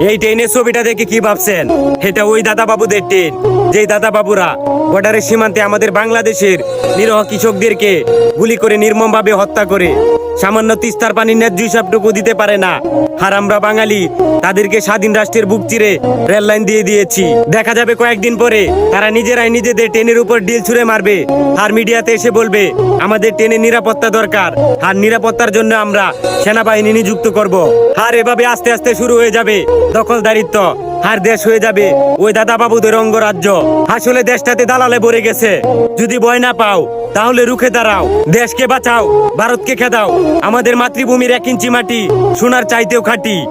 এই ট্রেনের ছবিটা দেখে কি ভাবছেন? এটা ওই দাদা বাবুদের ট্রেন যেই দাদা বাবুরা বর্ডারের সীমান্তে আমাদের বাংলাদেশের নিরহ কৃষকদেরকে গুলি করে নির্মমভাবে হত্যা করে, সামান্য তিস্তার পানির ন্যায্য হিসাবটুকু দিতে পারে না। আর আমরা বাঙালি, তাদেরকে স্বাধীন রাষ্ট্রের বুক চিরে রেল লাইন দিয়ে দিয়েছি। দেখা যাবে কয়েকদিন পরে তারা নিজেরাই নিজেদের ট্রেনের উপর ডিল ছুঁড়ে মারবে। আর মিডিয়াতে এসে বলবে, আমাদের ট্রেনের নিরাপত্তা দরকার। আর নিরাপত্তার জন্য আমরা সেনাবাহিনী নিযুক্ত করব। আর এভাবে আস্তে আস্তে শুরু হয়ে যাবে দখলদারিত্ব। আর দেশ হয়ে যাবে। ওই দাদা বাবুদের অঙ্গরাজ্য। আসলে দেশটাতে দালালে ভরে গেছে। যদি ভয় না পাও, তাহলে রুখে দাঁড়াও। দেশকে বাঁচাও, ভারতকে খেদাও। আমাদের মাতৃভূমির এক ইঞ্চি মাটি, সোনার চাইতেও খাঁটি।